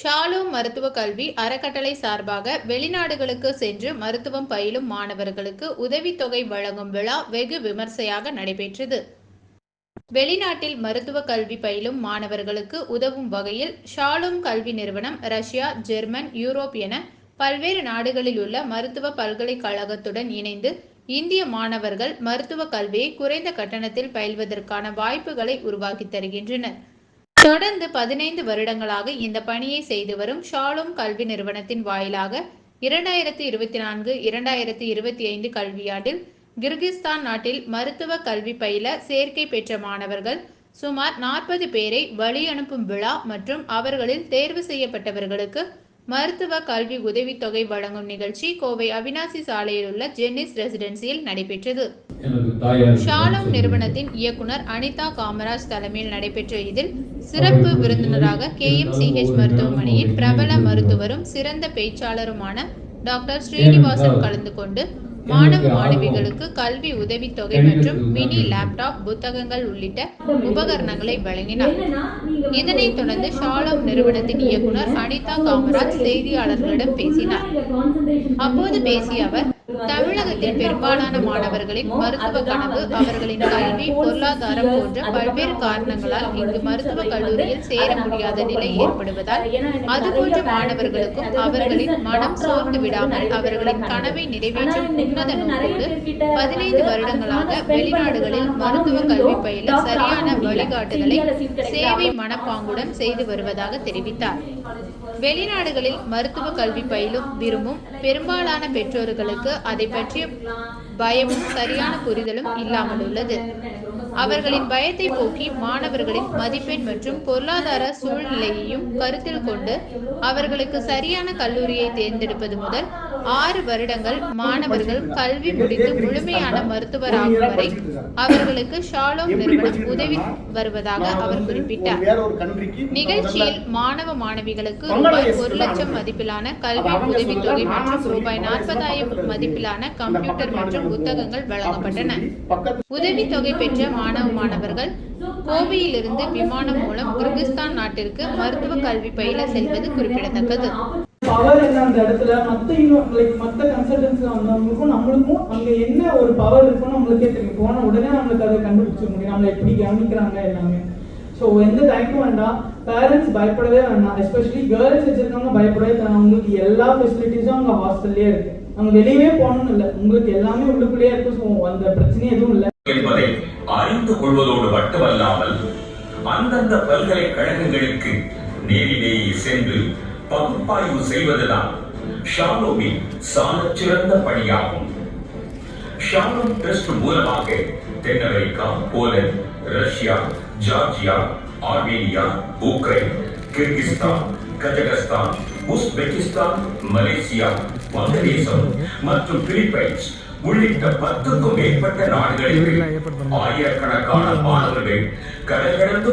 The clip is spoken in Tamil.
ஷாலோ மருத்துவ கல்வி அறக்கட்டளை சார்பாக வெளிநாடுகளுக்கு சென்று மருத்துவம் பயிலும் மாணவர்களுக்கு உதவித்தொகை வழங்கும் விழா வெகு விமர்சையாக நடைபெற்றது. வெளிநாட்டில் மருத்துவ கல்வி பயிலும் மாணவர்களுக்கு உதவும் வகையில் ஷாலோம் கல்வி நிறுவனம் ரஷ்யா ஜெர்மன் யூரோப் என பல்வேறு நாடுகளில் உள்ள மருத்துவ பல்கலைக்கழகத்துடன் இணைந்து இந்திய மாணவர்கள் மருத்துவ கல்வியை குறைந்த கட்டணத்தில் பயில்வதற்கான வாய்ப்புகளை உருவாக்கி தருகின்றனர். தொடர்ந்து பதினைந்து வருடங்களாக இந்த பணியை செய்து வரும் ஷாலும் கல்வி நிறுவனத்தின் வாயிலாக இரண்டாயிரத்தி இருபத்தி நான்கு இரண்டாயிரத்தி இருபத்தி ஐந்து கல்வியாண்டில் கிர்கிஸ்தான் நாட்டில் மருத்துவ கல்வி பயில சேர்க்கை பெற்ற மாணவர்கள் சுமார் நாற்பது பேரை வழி அனுப்பும் விழா மற்றும் அவர்களில் தேர்வு செய்யப்பட்டவர்களுக்கு மருத்துவ கல்வி உதவித்தொகை வழங்கும் நிகழ்ச்சி கோவை அவினாசி சாலையில் உள்ள ஜென்னிஸ் ரெசிடென்சியில் நடைபெற்றது. ஷாலம் நிறுவனத்தின் இயக்குனர் அனிதா காமராஜ் தலைமையில் நடைபெற்ற இதில் சிறப்பு விருந்தினராக கேஎம்சிஹெச் மருத்துவமனையின் பிரபல மருத்துவரும் சிறந்த பேச்சாளருமான டாக்டர் ஸ்ரீனிவாசன் கலந்து கொண்டு மாணவ மாணவிகளுக்கு கல்வி உதவித்தொகை மற்றும் மினி லேப்டாப் புத்தகங்கள் உள்ளிட்ட உபகரணங்களை வழங்கினார். இதனைத் தொடர்ந்து ஷாலம் நிறுவனத்தின் இயக்குனர் அனிதா காமராஜ் செய்தியாளர்களிடம் பேசினார். அப்போது பேசிய அவர் தமிழகத்தில் பெரும்பாலான மாணவர்களின் மருத்துவ கனவு அவர்களின் கல்வி பொருளாதாரம் போன்ற பல்வேறு காரணங்களால் இங்கு மருத்துவக் கல்லூரியில் சேர முடியாத நிலை ஏற்படுவதால் அதுபோன்ற மாணவர்களுக்கும் அவர்களின் மனம் சோர்ந்து விடாமல் அவர்களின் கனவை நிறைவேற்றும் உன்னத நோக்கோடு பதினைந்து வருடங்களாக வெளிநாடுகளில் மருத்துவ கல்வி பயில சரியான வழிகாட்டுதலை சேவை மனப்பாங்குடன் செய்து வருவதாக தெரிவித்தார். வெளிநாடுகளில் மருத்துவ கல்வி பயிலும் விரும்பும் பெரும்பாலான பெற்றோர்களுக்கு அதை பற்றிய பயமும் சரியான புரிதலும் இல்லாமல் உள்ளது. அவர்களின் பயத்தை போக்கி மாணவர்களின் மதிப்பெண் மற்றும் பொருளாதார சூழ்நிலையையும் கருத்தில் கொண்டு அவர்களுக்கு சரியான கல்லூரியை தேர்ந்தெடுப்பது முதல் ஆறு வருடங்கள் மாணவர்கள் கல்வி முடித்து முழுமையான மருத்துவராகும் வரை அவர்களுக்கு ஷாலோம் நிறுவனம் உதவி வருவதாக அவர் குறிப்பிட்டார். நிகழ்ச்சியில் மாணவ மாணவிகளுக்கு ரூபாய் ஒரு லட்சம் மதிப்பிலான கல்வி உதவித்தொகை மற்றும் ரூபாய் நாற்பதாயிரம் மதிப்பிலான கம்ப்யூட்டர் மற்றும் புத்தகங்கள் வழங்கப்பட்டன. உதவித்தொகை பெற்ற மாணவ மாணவர்கள் கோவையிலிருந்து விமானம் மூலம் கிர்கிஸ்தான் நாட்டிற்கு மருத்துவ கல்வி பயில செல்வது குறிப்பிடத்தக்கது. பவர் என்ன அந்த இடத்துல? மத்த லைக் மத்த கன்சல்டன்ஸ் வந்தவங்களுக்கும் நம்மளுக்கும் அங்க என்ன ஒரு பவர் இருக்குன்னு நம்மளுக்கே தெரியும். போன உடனே நம்மளுக்கு அதை கண்டுபிடிச்ச முடியும். நம்மளை எப்படி கவனிக்கிறாங்க எல்லாமே. ஸோ எந்த தயக்கம் வேண்டாம். பேரண்ட்ஸ் பயப்படவே வேண்டாம். எஸ்பெஷலி கேர்ள்ஸ் வச்சிருக்கவங்க பயப்படவே வேண்டாம். உங்களுக்கு எல்லா ஃபெசிலிட்டிஸும் அவங்க ஹாஸ்டல்லே இருக்கு. அவங்க வெளியவே போகணும்னு இல்லை. உங்களுக்கு எல்லாமே உள்ளுக்குள்ளேயே இருக்கும். ஸோ அந்த பிரச்சனையும் எதுவும் இல்லை. என்பதை அறிந்து கொள்வதோடு மட்டுமல்லாமல் அந்தந்த பல்கலைக்கழகங்களுக்கு நேரிலேயே சென்று பகுப்பாய்வு செய்வதுதான் ஷாலோமின் சாலச் சிறந்த பணியாகும். ஷாலோம் டெஸ்ட் மூலமாக தென் America Poland Russia Georgia Armenia Ukraine Kyrgyzstan Kazakhstan Uzbekistan Malaysia வங்கதேசம் மற்றும் பிலிப்பைன்ஸ் உள்ளிட்ட பத்துக்கும் மேற்பட்ட நாடுகளில் ஆயிரக்கணக்கான மாணவர்கள் கடல் கடந்து